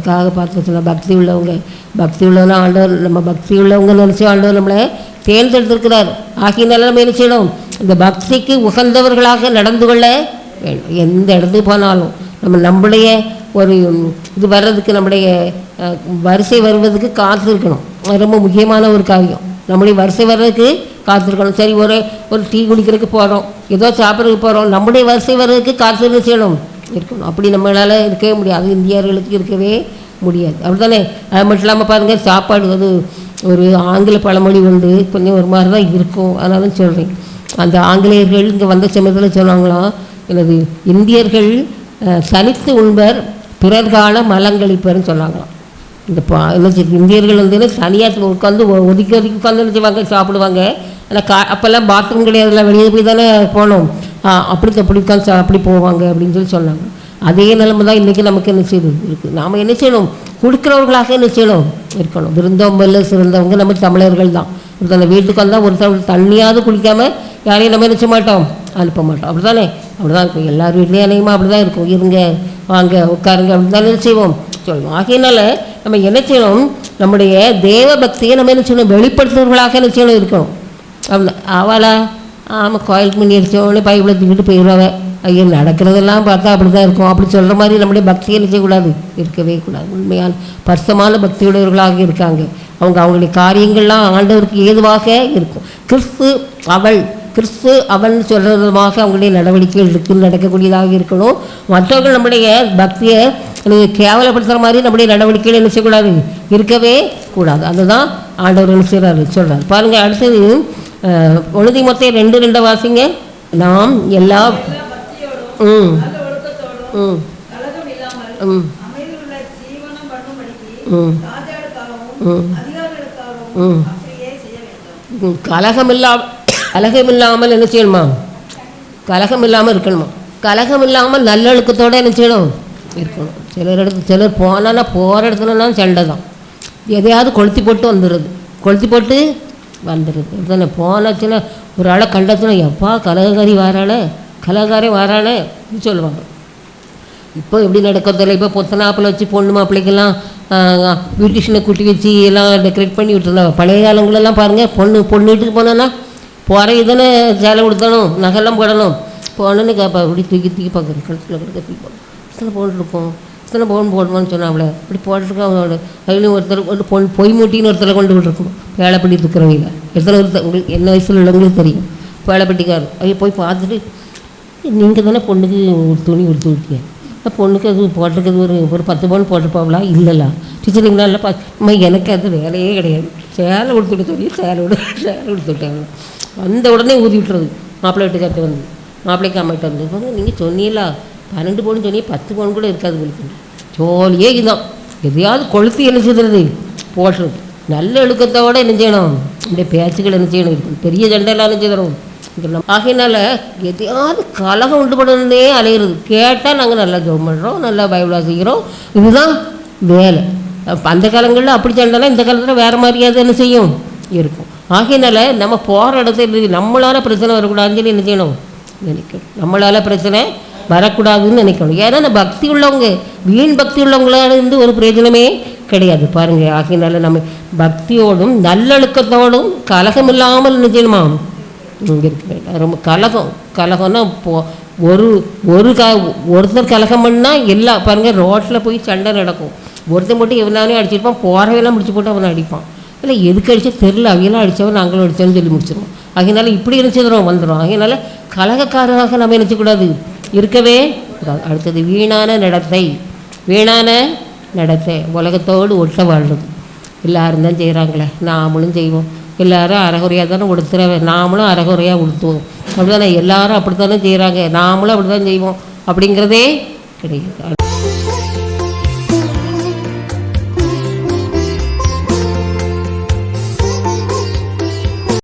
அதுக்காக பார்த்து சொன்ன பக்தி உள்ளவங்க. பக்தி உள்ளவங்க ஆண்டவர் நம்ம பக்தி உள்ளவங்க நினச்சி ஆண்டவர் நம்மளை தேர்ந்தெடுத்திருக்கிறார். ஆகியனால நம்ம என்ன செய்யணும்? இந்த பக்திக்கு உகந்தவர்களாக நடந்து கொள்ள வேண்டும். எந்த இடத்துக்கு போனாலும் நம்ம நம்முடைய ஒரு இது வர்றதுக்கு நம்முடைய வரிசை வருவதுக்கு காத்திருக்கணும். ரொம்ப முக்கியமான ஒரு காரியம். நம்முடைய வரிசை வர்றதுக்கு காத்திருக்கணும். சரி ஒரு ஒரு டீ குடிக்கிறதுக்கு போகிறோம் ஏதோ சாப்பிட்றதுக்கு போகிறோம் நம்முடைய வரிசை வர்றதுக்கு காத்திருந்து செய்யணும்? இருக்கணும். அப்படி நம்மளால் இருக்கவே முடியாது. இந்தியர்களுக்கு இருக்கவே முடியாது. அப்படிதானே அது மட்டும் இல்லாமல் பாருங்கள் சாப்பாடு அது ஒரு ஆங்கில பழமொழி உண்டு கொஞ்சம் ஒரு மாதிரி தான் இருக்கும். அதனால சொல்கிறேன் அந்த ஆங்கிலேயர்கள் இங்கே வந்த சமயத்தில் சொன்னாங்களாம் எனது இந்தியர்கள் சனித்து உண்பர் பிறர்கால மலங்களிப்பர்னு சொன்னாங்களாம் இந்த பா என்ன இந்தியர்கள் வந்து சனியாக உட்காந்து ஒ- ஒதுக்கி ஒதுக்கி உட்காந்து செய்வாங்க சாப்பிடுவாங்க. ஆனால் கா அப்போல்லாம் பாத்ரூம் கிடையாதுல வெளியே போய் தானே போனோம். அப்படி அப்படி அப்படி போவாங்க அப்படின்னு சொல்லி சொன்னாங்க. அதே நிலைமை தான் இன்றைக்கி நமக்கு என்ன செய்யணும் இருக்குது நாம் என்ன செய்யணும்? கொடுக்குறவர்களாக என்ன செய்யணும்? இருக்கணும். விருந்தோம்பல்ல சிறந்தவங்க நம்ம தமிழர்கள் தான். ஒருத்தங்க வீட்டுக்கு வந்தால் ஒருத்தர் தண்ணியாவது குளிக்காமல் யாரையும் நம்ம நினச்ச மாட்டோம்? அனுப்ப மாட்டோம். அப்படி தானே அப்படி தான் இருக்கும். எல்லார் வீட்லேயும் அநேகமாக அப்படி தான் இருக்கும். இருங்க வாங்க உட்காருங்க அப்படி தானே செய்வோம்? சொல்லுவோம் ஆகையினால நம்ம என்ன செய்யணும்? நம்முடைய தேவ பக்தியை நம்ம என்ன செய்யணும்? வெளிப்படுத்துவர்களாக என்ன செய்யணும்? இருக்கணும். அவள அவளா ஆமாம் கோயிலுக்கு முன்னி அடித்தவொடனே பைபிளை தூக்கிட்டு போயிடுவாங்க ஐயோ நடக்கிறதெல்லாம் பார்த்தா அப்படி தான் இருக்கும். அப்படி சொல்கிற மாதிரி நம்முடைய பக்தியை என்ன செய்யக்கூடாது? இருக்கவே கூடாது. உண்மையான பரிசமான பக்தியுடையவர்களாக இருக்காங்க. அவங்க அவங்களுடைய காரியங்கள்லாம் ஆண்டவருக்கு ஏதுவாக இருக்கும். கிறிஸ்து அவள் கிறிஸ்து அவன் விதமாக அவங்களுடைய நடவடிக்கைகள் இருக்கு நடக்கக்கூடியதாக இருக்கணும். மற்றவர்கள் நம்முடைய பக்தியை நீங்கள் கேவலப்படுத்துகிற மாதிரி நம்முடைய நடவடிக்கைகள் என்ன செய்யக்கூடாது? இருக்கவே கூடாது. அதுதான் ஆண்டவர் என்ன செய்கிறாரு சொல்கிறார் பாருங்கள் அடுத்தது பொழுதி மொத்தம் ரெண்டு ரெண்டு வாசிங்க நாம் எல்லா ம். ம். கலகம் இல்லாமல் ம். ம். ம். ம். ம், கலகம் இல்லாமல் என்ன செய்யணுமா? கலகம் இல்லாமல் இருக்கணுமா? கலகம் இல்லாமல் நல்லொழுக்கத்தோடு என்ன செய்யணும்? இருக்கணும். சிலர் இடத்து சிலர் போனால் போகிற இடத்துலனா சண்டை தான் எதையாவது கொளுத்தி போட்டு வந்துடுறது கொளுத்தி போட்டு வந்துடுது இதில் போனாச்சுன்னா ஒரு ஆளை கண்டத்தில் எப்பா கலகக்காரி வாராளே கலகாரே வாராளே அப்படின்னு சொல்லுவாங்க. இப்போ எப்படி நடக்கிறதில்ல இப்போ பொத்தனாப்பில் வச்சு பொண்ணு மாப்பிள்ளைக்கெல்லாம் பியூட்டிஷனை கூட்டி வச்சு எல்லாம் டெக்கரேட் பண்ணி விட்டுருந்தாங்க. பழைய காலங்களெல்லாம் பாருங்கள் பொண்ணு பொண்ணு வீட்டுக்கு போனோன்னா போகிற இதுன்னு சேலை கொடுத்தணும் நகைலாம் போடணும். போனோன்னு கேட்பா இப்படி தூக்கி தூக்கி பார்க்குறது கழுத்தில் கிடக்க தூக்கி பார்க்கணும் இத்தனை பவுன் இத்தனை பவுன் போடணும்னு சொன்னாங்களே இப்படி போட்டுருக்கோம் அவங்களோட அதுலேயும் ஒருத்தர் கொண்டு பொன் பொய் மூட்டின்னு ஒருத்தரை கொண்டு விட்டுருக்கோம் வேலைப்பட்டி இருக்கிறவங்க எத்தனை ஒருத்தர் உங்களுக்கு என்ன வயசில் உள்ளவங்களுக்கு தெரியும். வேலைப்பட்டிக்காரர். அவங்க போய் பார்த்துட்டு நீங்கள் தானே பொண்ணுக்கு ஒரு துணி கொடுத்து விட்டீங்க பொண்ணுக்கு அது போட்டிருக்கிறது ஒரு ஒரு பத்து பவுன் போட்டிருப்பாங்களா? இல்லைல்ல. டீச்சர் நீங்கள் நல்லா பா அம்மா எனக்கு அது வேலையே கிடையாது. சேலை கொடுத்துட்டு சொல்லி சேலை விட சேலை கொடுத்து விட்டாங்க வந்த உடனே ஊதி விட்டுறது. மாப்பிள்ளை வீட்டுக்கார்ட்ட வந்து மாப்பிள்ளைக்கு அம்மாட்ட வந்து இவங்க நீங்கள் சொன்னீங்களா? பன்னெண்டு பவுன் சொன்னீங்க பத்து பவுன் கூட இருக்காது உங்களுக்கு ஜோலியே இதுதான். எதையாவது கொளுத்தி என்ன செய்கிறது போடுறது நல்ல ஒழுக்கத்தோடு என்ன செய்யணும்? இந்த பேச்சுகள் என்ன செய்யணும்? பெரிய சண்டையெல்லாம் என்ன செய்யணும்? ஆகையினால எதையாவது கலகம் உண்டு பண்ணணுன்னே அலையிறது. கேட்டால் நாங்கள் நல்லா ஜோம் பண்ணுறோம் நல்லா பைபிளா செய்கிறோம் இதுதான் வேலை. அந்த காலங்களில் அப்படி சண்டைலாம் இந்த காலத்தில் வேறு மாதிரியாவது என்ன செய்யும்? இருக்கும். ஆகையினால நம்ம போகிற இடத்துல நம்மளால் பிரச்சனை வரக்கூடாதுன்னு சொல்லி என்ன செய்யணும்? நினைக்கணும். நம்மளால் பிரச்சனை வரக்கூடாதுன்னு நினைக்கணும். ஏன்னா இந்த பக்தி உள்ளவங்க வீண் பக்தி உள்ளவங்களால இருந்து ஒரு பிரயோஜனமே கிடையாது பாருங்க. ஆகையினால நம்ம பக்தியோடும் நல்லொழுக்கத்தோடும் கலகம் இல்லாமல் என்ன இங்கே இருக்க வேண்டாம். ரொம்ப கலகம். கலகம்னா போ ஒரு ஒரு க ஒருத்தர் கலகம் பண்ணால் எல்லா பாருங்கள் ரோட்டில் போய் சண்டை நடக்கும். ஒருத்தன் மட்டும் எவனானே அடிச்சிருப்பான் போகிறவெல்லாம் முடிச்சு போட்டு அவனை அடிப்பான். இல்லை எதுக்கு அடித்தா தெரில அவையெல்லாம் அடித்தவன் நாங்களும் அடித்தோன்னு சொல்லி முடிச்சிருவோம். அதனால இப்படி நினச்சிடுறோம் வந்துடும் அதனால கலகக்காரராக நம்ம நினச்சக்கூடாது இருக்கவே அடுத்தது வீணான நடத்தை. வீணான நடத்த. உலகத்தோடு ஒட்ட வாழ்றது எல்லாரும் தான் செய்கிறாங்களே நாமளும் செய்வோம். எல்லாரும் அறகுறையாக தானே உடுத்துற நாமளும் அறகுறையாக உடுத்துவோம். அப்படி தானே எல்லாரும் அப்படி தானே செய்கிறாங்க நாமளும் அப்படி தான் செய்வோம். அப்படிங்கிறதே கிடையாது.